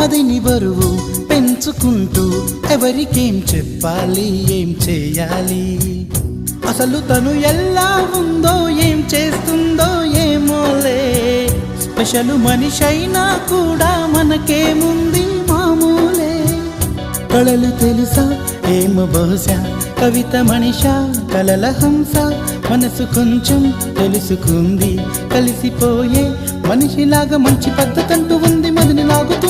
మదిని బరువు పెంచుకుంటూ ఎవరికేం చెప్పాలి ఏం చేయాలి? అసలు తను ఎలా ఉందో ఏం చేస్తుందో ఏమోలే స్పెషల్ మనిషైనా కూడా మనకేముంది మామూలే. కళలు తెలుసా ఏమో బహుశా? కవిత మనిష కలల హంస. మనసు కొంచెం తెలుసుకుంది కలిసిపోయే మనిషిలాగా మంచి పద్ధతంటూ ఉంది మదిని లాగుతూ